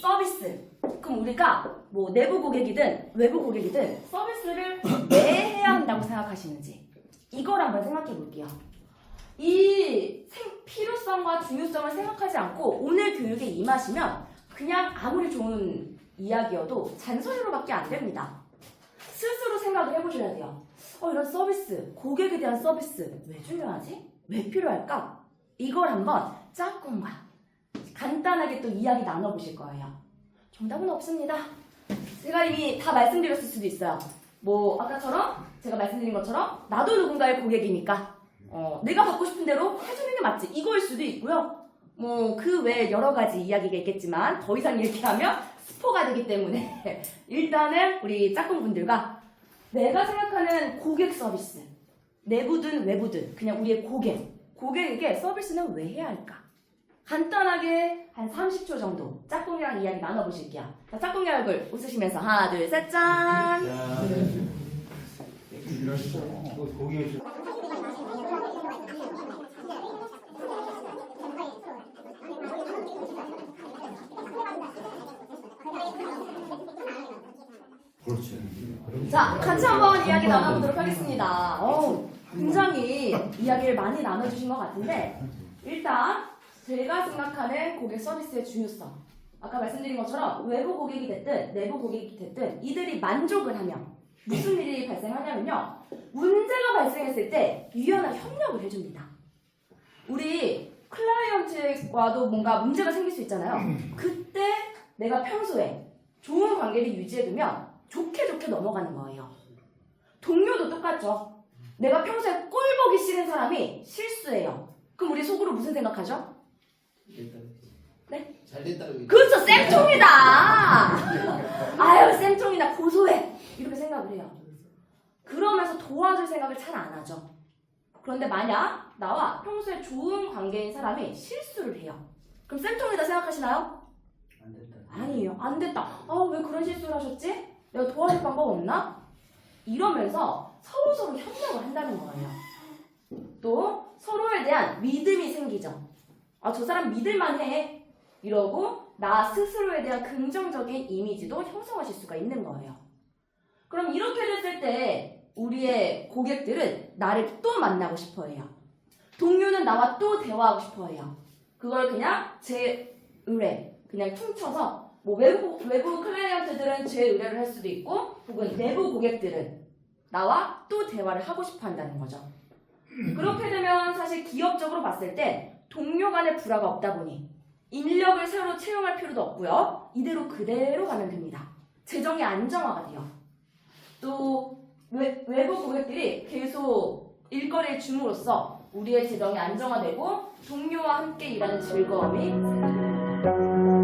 서비스. 그럼 우리가 뭐 내부 고객이든 외부 고객이든 서비스를 왜 해야 한다고 생각하시는지 이걸 한번 생각해 볼게요. 이 생- 필요성과 중요성을 생각하지 않고 오늘 교육에 임하시면 그냥 아무리 좋은 이야기여도 잔소리로밖에 안 됩니다. 스스로 생각을 해보셔야 돼요. 어, 이런 서비스, 고객에 대한 서비스 왜 중요하지? 왜 필요할까? 이걸 한번 짝꿍과 간단하게 또 이야기 나눠보실 거예요. 정답은 없습니다. 제가 이미 다 말씀드렸을 수도 있어요. 뭐 아까처럼 제가 말씀드린 것처럼 나도 누군가의 고객이니까 어, 내가 받고 싶은 대로 해주는 게 맞지 이거일 수도 있고요. 뭐 그 외에 여러 가지 이야기가 있겠지만 더 이상 얘기하면 스포가 되기 때문에 일단은 우리 짝꿍분들과 내가 생각하는 고객 서비스 내부든 외부든 그냥 우리의 고객 고객에게 서비스는 왜 해야 할까? 간단하게 한 30초 정도 짝꿍이랑 이야기 나눠보실게요. 자, 짝꿍이 얼굴 웃으시면서 하나, 둘, 셋, 짠! 자, 같이 한번 이야기 나눠보도록 하겠습니다. 어, 굉장히 이야기를 많이 나눠주신 것 같은데, 일단 제가 생각하는 고객 서비스의 중요성. 아까 말씀드린 것처럼 외부 고객이 됐든 내부 고객이 됐든 이들이 만족을 하면 무슨 일이 발생하냐면요. 문제가 발생했을 때 유연한 협력을 해줍니다. 우리 클라이언트와도 뭔가 문제가 생길 수 있잖아요. 그때 내가 평소에 좋은 관계를 유지해두면 좋게 좋게 넘어가는 거예요. 동료도 똑같죠. 내가 평소에 꼴 보기 싫은 사람이 실수해요. 그럼 우리 속으로 무슨 생각하죠? 네? 잘 됐다고 그렇죠, 쌤통이다. 아유, 쌤통이다. 고소해. 이렇게 생각을 해요. 그러면서 도와줄 생각을 잘 안 하죠. 그런데 만약 나와 평소에 좋은 관계인 사람이 실수를 해요. 그럼 쌤통이다 생각하시나요? 안 됐다. 아니에요. 안 됐다. 아, 왜 그런 실수를 하셨지? 내가 도와줄 방법 없나? 이러면서 서로서로 협력을 한다는 거예요. 또 서로에 대한 믿음이 생기죠. 아, 저 사람 믿을만 해. 이러고 나 스스로에 대한 긍정적인 이미지도 형성하실 수가 있는 거예요. 그럼 이렇게 됐을 때 우리의 고객들은 나를 또 만나고 싶어 해요. 동료는 나와 또 대화하고 싶어 해요. 그걸 그냥 제 의뢰, 그냥 퉁쳐서 뭐 외부, 외부 클라이언트들은 제 의뢰를 할 수도 있고 혹은 내부 고객들은 나와 또 대화를 하고 싶어 한다는 거죠. 그렇게 되면 사실 기업적으로 봤을 때 동료 간의 불화가 없다 보니 인력을 새로 채용할 필요도 없고요. 이대로 그대로 가면 됩니다. 재정이 안정화가 돼요. 또 외, 외부 고객들이 계속 일거리를 줌으로써 우리의 재정이 안정화되고 동료와 함께 일하는 즐거움이.